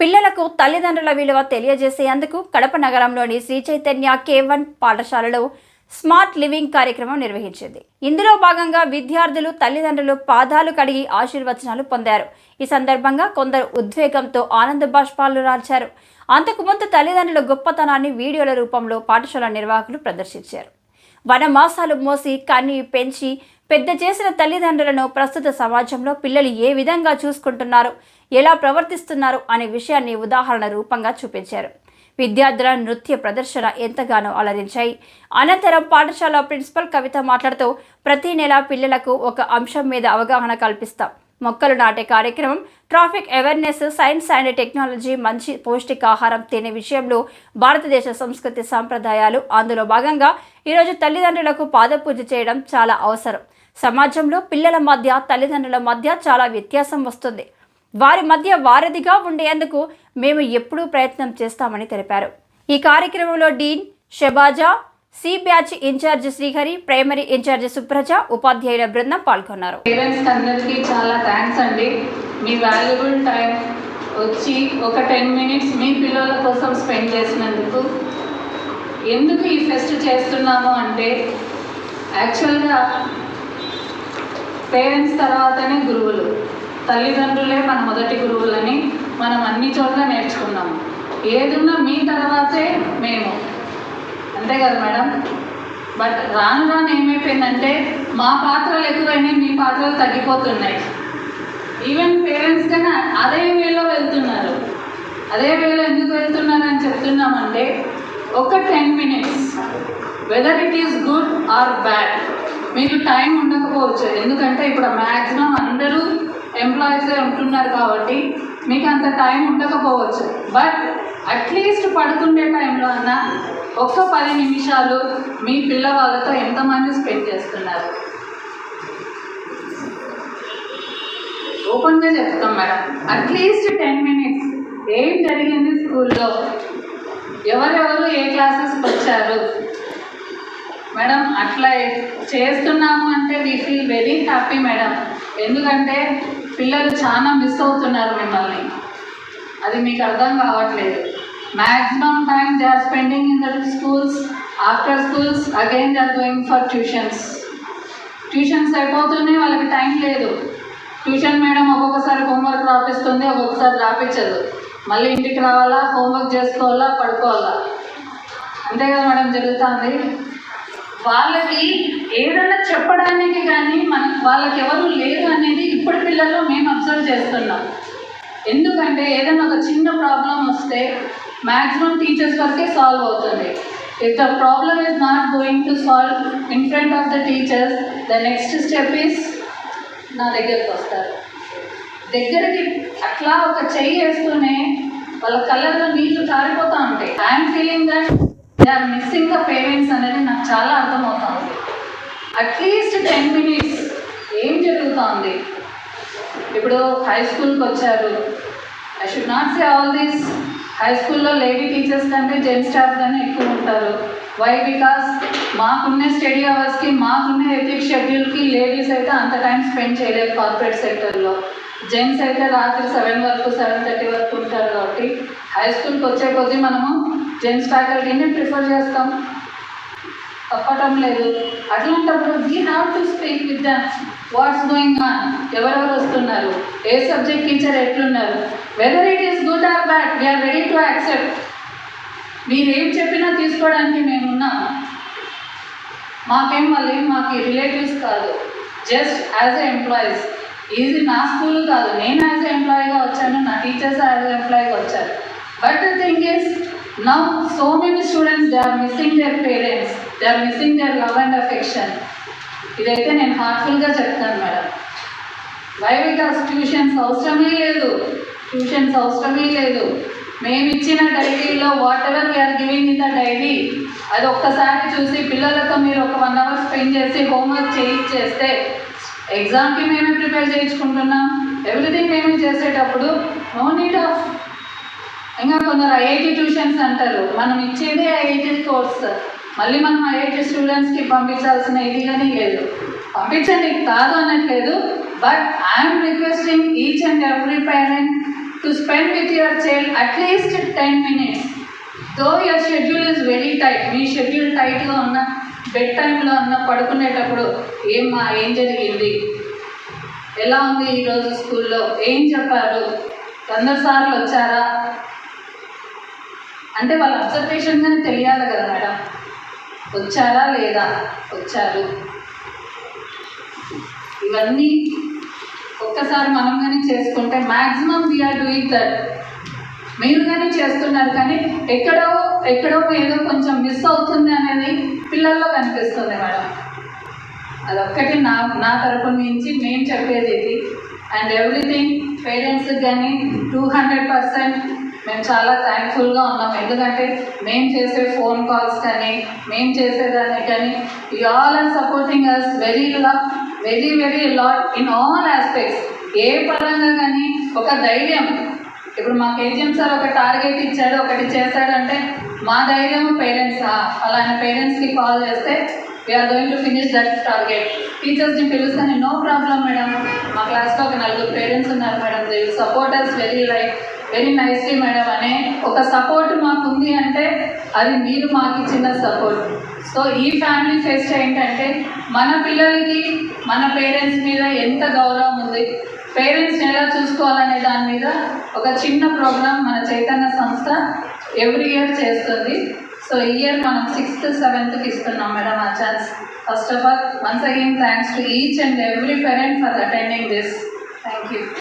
పిల్లలకు తల్లిదండ్రుల విలువ తెలియజేసేందుకు కడప నగరంలోని శ్రీ చైతన్య కే వన్ పాఠశాలలో స్మార్ట్ లివింగ్ కార్యక్రమం నిర్వహించింది. ఇందులో భాగంగా విద్యార్థులు తల్లిదండ్రులు పాదాలు కడిగి ఆశీర్వచనాలు పొందారు. ఈ సందర్భంగా కొందరు ఉద్వేగంతో ఆనంద బాష్పాలు రాల్చారు. అంతకుముందు తల్లిదండ్రుల గొప్పతనాన్ని వీడియోల రూపంలో పాఠశాల నిర్వాహకులు ప్రదర్శించారు. వనమాసాలు మోసి కన్ని పెంచి పెద్ద చేసిన తల్లిదండ్రులను ప్రస్తుత సమాజంలో పిల్లలు ఏ విధంగా చూసుకుంటున్నారు ఎలా ప్రవర్తిస్తున్నారు అనే విషయాన్ని ఉదాహరణ రూపంగా చూపించారు. విద్యార్థుల నృత్య ప్రదర్శన ఎంతగానో అలరించాయి. అనంతరం పాఠశాల ప్రిన్సిపల్ కవిత మాట్లాడుతూ ప్రతి నెల పిల్లలకు ఒక అంశం మీద అవగాహన కల్పిస్తాం. మొక్కలు నాటే కార్యక్రమం traffic awareness science and technology మంచి పౌష్టికాహారం తినే విషయంలో భారతదేశ సంస్కృతి సాంప్రదాయాలు అందులో భాగంగా ఈరోజు తల్లిదండ్రులకు పాదపూజ చేయడం చాలా అవసరం. సమాజంలో పిల్లల మధ్య తల్లిదండ్రుల మధ్య చాలా వ్యత్యాసం వస్తుంది. వారి మధ్య వారధిగా ఉండేందుకు మేము ఎప్పుడూ ప్రయత్నం చేస్తామని తెలిపారు. ఈ కార్యక్రమంలో dean Shebaja C batch incharge Srihari primary incharge Supraja ఉపాధ్యాయుల బృందం పాల్గొన్నారు. పేరెంట్స్ అందరికీ చాలా థ్యాంక్స్ అండి. మీ వాల్యుబుల్ టైం వచ్చి ఒక టెన్ మినిట్స్ మీ పిల్లల కోసం స్పెండ్ చేసినందుకు. ఎందుకు ఈ ఫెస్ట్ చేస్తున్నాము అంటే యాక్చువల్గా పేరెంట్స్ తర్వాతనే గురువులు. తల్లిదండ్రులే మన మొదటి గురువులని మనం అన్ని చోట్ల నేర్చుకున్నాము ఏదున్నా మీ తర్వాతే మేము. అంతే కదా మేడం? బట్ రాను రాను ఏమైపోయిందంటే మా పాత్రలు ఎక్కువైనాయి మీ పాత్రలు తగ్గిపోతున్నాయి. ఈవెన్ పేరెంట్స్ కన్నా అదే వేలో వెళ్తున్నారు. అదే వేలో ఎందుకు వెళ్తున్నారు అని చెప్తున్నామంటే ఒక ten minutes whether it is good or bad మీకు టైం ఉండకపోవచ్చు. ఎందుకంటే ఇప్పుడు మ్యాక్సిమం అందరూ ఎంప్లాయీసే ఉంటున్నారు కాబట్టి మీకు అంత టైం ఉండకపోవచ్చు. బట్ అట్లీస్ట్ పడుకునే టైంలో అన్నా ఒక్క పది నిమిషాలు మీ పిల్లవాళ్ళతో ఎంతమంది స్పెండ్ చేస్తున్నారు? ఓపెన్గా చెప్తాం మేడం. అట్లీస్ట్ టెన్ మినిట్స్ ఏం జరిగింది స్కూల్లో ఎవరెవరు ఏ క్లాసెస్కి వచ్చారు? మేడం అట్లా చేస్తున్నాము అంటే we feel very happy madam. ఎందుకంటే పిల్లలు చాలా మిస్ అవుతున్నారు మిమ్మల్ని. అది మీకు అర్థం కావట్లేదు. Maximum time they are spending in the schools after schools again they are going for tuitions tuitions అయిపోతున్నాయి వాళ్ళకి టైం లేదు. ట్యూషన్ మేడం ఒక్కొక్కసారి హోంవర్క్ రాపిస్తుంది ఒక్కొక్కసారి రాపించదు మళ్ళీ ఇంటికి రావాలా హోంవర్క్ చేసుకోవాలా పడుకోవాలా? అంతే కదా మేడం జరుగుతుంది? వాళ్ళకి ఏదైనా చెప్పడానికి కానీ మన వాళ్ళకి ఎవరు లేదు అనేది ఇప్పుడు పిల్లల్లో మేము అబ్జర్వ్ చేస్తున్నాం. ఎందుకంటే ఏదైనా ఒక చిన్న ప్రాబ్లం వస్తే మ్యాక్సిమం టీచర్స్ వరకే సాల్వ్ అవుతుంది. If the problem is not going to solve in front of the teachers the next step is నా దగ్గరికి వస్తారు. దగ్గరికి అట్లా ఒక చెయ్యి వేస్తూనే వాళ్ళ కళ్ళల్లో నీళ్ళు కారిపోతూ ఉంటాయి. I'm feeling that they are missing the parents అనేది నాకు చాలా అర్థమవుతుంది. అట్లీస్ట్ టెన్ మినిట్స్ ఏం జరుగుతోంది? ఇప్పుడు హై స్కూల్కి వచ్చారు. I should not say all these high స్కూల్లో లేడీ టీచర్స్ కంటే జెంట్స్ స్టాఫ్ కానీ ఎక్కువ ఉంటారు. వై బికాస్ మాకున్న స్టడీ అవర్స్కి మాకున్న ఎథిక్ షెడ్యూల్కి లేడీస్ అయితే అంత టైం స్పెండ్ చేయలేదు కార్పొరేట్ సెక్టర్లో జెంట్స్ అయితే రాత్రి సెవెన్ వరకు సెవెన్ థర్టీ వరకు ఉంటారు కాబట్టి హై స్కూల్కి వచ్చే కొద్దీ మనము జెంట్స్ ఫ్యాకల్టీని ప్రిఫర్ చేస్తాం. తప్పటం లేదు. అట్లాంటప్పుడు we have to speak with them what's going on ఎవరెవరు వస్తున్నారు? ఏ సబ్జెక్ట్ టీచర్ ఎట్లున్నారు? Whether it is good or bad we are ready to accept మీరు ఏం చెప్పినా తీసుకోవడానికి మేమున్నాం. మాకేం వాళ్ళు మాకు రిలేటివ్స్ కాదు. జస్ట్ యాజ్ ఎ ఎంప్లాయీస్ ఈజీ నా స్కూల్ కాదు. నేను యాజ్ ఎ ఎంప్లాయీగా వచ్చాను. నా టీచర్స్ యాజ్ ఎ ఎంప్లాయీగా వచ్చారు. But the thing is Now, so many students they are missing their parents They are missing their love and affection ఇదైతే నేను హార్ట్ఫుల్గా చెప్తాను మేడం. వై బికాస్ ట్యూషన్స్ అవసరమే లేదు. ట్యూషన్స్ అవసరమే లేదు. మేము ఇచ్చిన డైరీలో whatever we are giving in the diary అది ఒక్కసారి చూసి పిల్లలతో మీరు ఒక వన్ అవర్ స్పెండ్ చేసి హోంవర్క్ చేయించేస్తే ఎగ్జామ్కి మేమే ప్రిపేర్ చేయించుకుంటున్నాం. ఎవ్రీథింగ్ మేమే చేసేటప్పుడు నో నీడ్ ఆఫ్ ఇంకా కొందరు ఐఐటి ట్యూషన్స్ అంటారు. మనం ఇచ్చేదే ఐఐటి కోర్స్. మళ్ళీ మనం ఐఐటి స్టూడెంట్స్కి పంపించాల్సిన ఇది కానీ లేదు. పంపించండి కాదు అనట్లేదు. But I'm requesting each and every parent to spend with your child at least ten minutes. Though your schedule is very tight. Me schedule టైట్గా ఉన్న బెడ్ టైంలో ఉన్న పడుకునేటప్పుడు ఏమ్మా ఏం జరిగింది? ఎలా ఉంది ఈరోజు స్కూల్లో? ఏం చెప్పారు? అందరు సార్లు వచ్చారా? అంటే వాళ్ళ అబ్జర్వేషన్ కానీ తెలియాలి కదా మేడం వచ్చారా లేదా? వచ్చారు. ఇవన్నీ ఒక్కసారి మనం కానీ చేసుకుంటే మ్యాక్సిమం వీఆర్ డూయింగ్ దట్ మీరు కానీ చేస్తున్నారు కానీ ఎక్కడో ఎక్కడో ఏదో కొంచెం మిస్ అవుతుంది అనేది పిల్లల్లో కనిపిస్తుంది మేడం. అదొక్కటి నా నా తరపు నుంచి నేను చెప్పేది ఇది. అండ్ ఎవ్రీథింగ్ పేరెంట్స్కి కానీ టూ హండ్రెడ్ పర్సెంట్ మేము చాలా థ్యాంక్ఫుల్గా ఉన్నాం. ఎందుకంటే మేము చేసే ఫోన్ కాల్స్ కానీ మేము చేసేదాన్ని కానీ you all are supporting us very law very very lot in all aspects ఏ పరంగా కానీ ఒక ధైర్యం. ఇప్పుడు మా కేజీఎం సార్ ఒక టార్గెట్ ఇచ్చాడు ఒకటి చేశాడంటే మా ధైర్యం పేరెంట్స్ అలానే పేరెంట్స్కి కాల్ చేస్తే we are going to finish that target టీచర్స్ని పిలుస్తాను నో ప్రాబ్లం మేడం మా క్లాస్లో ఒక నలుగురు పేరెంట్స్ ఉన్నారు madam they support us very like very nicely madam అనే ఒక సపోర్ట్ మాకు ఉంది అంటే అది మీరు మాకు ఇచ్చిన సపోర్ట్ సో ఈ ఫ్యామిలీ ఫెస్ట్ ఏంటంటే మన పిల్లలకి మన పేరెంట్స్ మీద ఎంత గౌరవం ఉంది పేరెంట్స్ని ఎలా చూసుకోవాలనే దాని మీద ఒక చిన్న ప్రోగ్రామ్ మన చైతన్య సంస్థ ఎవ్రీ ఇయర్ చేస్తుంది. సో ఈ ఇయర్ మనం సిక్స్త్ సెవెంత్కి ఇస్తున్నాం మేడం ఆ chance first of all once again thanks to each and every parent for attending this thank you